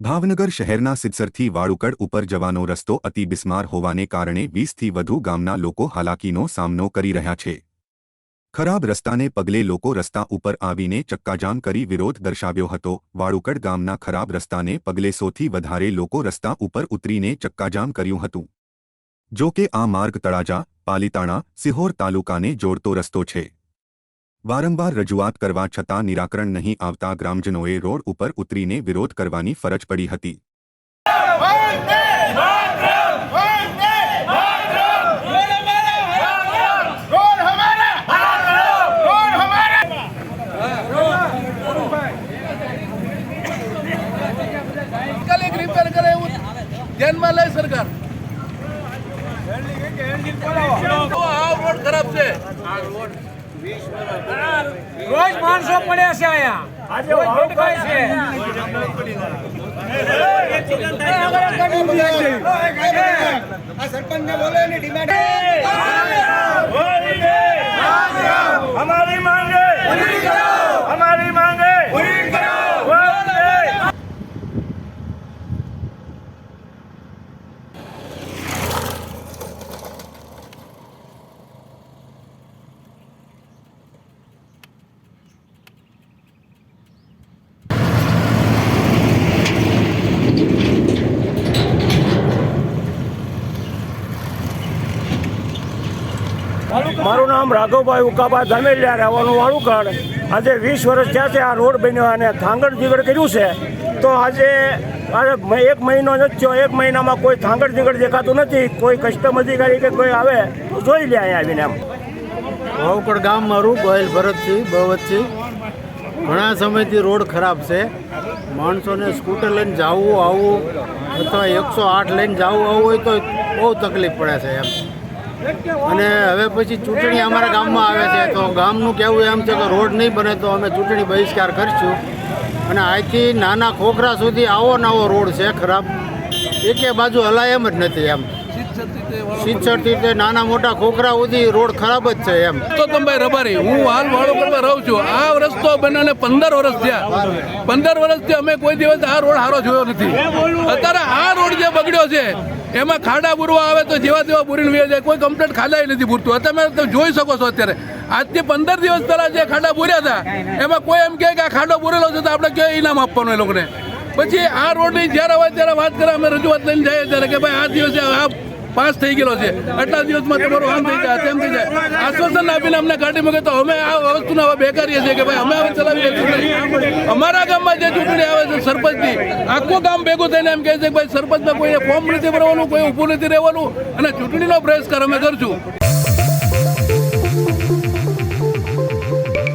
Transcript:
ભાવનગર શહેરના સિદ્સરથી વાળુકડ ઉપર જવાનો રસ્તો અતિ બિસ્માર હોવાને કારણે વીસથી વધુ ગામના લોકો હાલાકીનો સામનો કરી રહ્યા છે. ખરાબ રસ્તાને પગલે લોકો રસ્તા ઉપર આવીને ચક્કાજામ કરી વિરોધ દર્શાવ્યો હતો. વાળુકડ ગામના ખરાબ રસ્તાને પગલે સૌથી વધારે લોકો રસ્તા ઉપર ઉતરીને ચક્કાજામ કર્યું હતું. જો કે આ માર્ગ તળાજા, પાલીતાણા, સિહોર તાલુકાને જોડતો રસ્તો છે. वारंबार रजूआत करवा छता निराकरण नहीं आवता ग्रामजनोए रोड ऊपर उतरी ने विरोध करवानी फरज पड़ी हती जन्मालय सरकार રોડ રોજ માણસો પડ્યા છે અહીંયા. સરપંચ બોલે અમારી માંગે. મારું નામ રાઘવભાઈ ઉકાબા ધમેલિયા રહેવાનું વાળુકડ આજે વીસ વર્ષ થયા છે આ રોડ બન્યો અને થાંગડ જીગડ કર્યું છે. તો આજે આજે એક મહિનો જ થયો, એક મહિનામાં કોઈ થાંગડ જીગડ દેખાતું નથી. કોઈ કસ્ટમ અધિકારી કે કોઈ આવે, તો જોઈ લે અહીંયા આવીને એમ. વાવકડ ગામ મારું, ગોયલ ભરતસિંહ, બહવતસિંહ. ઘણા સમયથી રોડ ખરાબ છે. માણસોને સ્કૂટર લઈને જવું, આવવું, અથવા એકસો આઠ લઈને જવું આવવું હોય તો બહુ તકલીફ પડે છે એમ. અને હવે પછી ચૂંટણી અમારા ગામમાં આવે છે. તો ગામનું કહેવું એમ છે કે રોડ નહીં બને તો અમે ચૂંટણી બહિષ્કાર કરીશું. અને અહીંથી નાના ખોખરા સુધી આવો નવો રોડ છે ખરાબ. એકે બાજુ હલાય એમ જ નથી એમ. સિત્સઠથી રીતે નાના મોટા ખોખરા સુધી રોડ ખરાબ જ છે એમ. તો તમે રબારી હું હાલ વાળોકડમાં રહું છું. આ રસ્તો બને ને પંદર વર્ષ થયા. પંદર વર્ષથી અમે કોઈ દિવસ આ રોડ સારો જોયો નથી. અત્યારે આ રોડ જે બગડ્યો છે એમાં ખાડા બુરવા આવે તો જેવા તેવા બુરીને વે જાય. કોઈ કમ્પ્લેટ ખાડાય નથી પૂરતું. તમે તમે જોઈ શકો છો અત્યારે. આજથી પંદર દિવસ પહેલાં જે ખાડા બુર્યા હતા, એમાં કોઈ એમ કહે કે આ ખાડો બુરેલો છે તો આપણે કયો ઇનામ આપવાનું એ લોકોને. પછી આ રોડની જ્યારે હોય ત્યારે વાત કરે, અમે રજૂઆત લઈને જઈએ ત્યારે કે ભાઈ આ દિવસે આ પાસ થઈ ગયેલો છે. આટલા દિવસમાં તમારું આમ થઈ જાય, તેમ થઈ જાય. આશ્વાસન આપીને અમને કાઢી મૂકે તો અમે આ વસ્તુને હવે બેકારીએ છીએ કે ભાઈ અમે હવે ચલાવીએ ચૂંટણી અમારા ગામમાં જે ચૂંટણી આવે છે સરપંચની, આખું ગામ ભેગું થઈને એમ કહે છે કે ભાઈ સરપંચમાં કોઈને ફોર્મ નથી ભરવાનું, કોઈ ઊભું નથી રહેવાનું અને ચૂંટણીનો પ્રયાસ કર, અમે કરશું.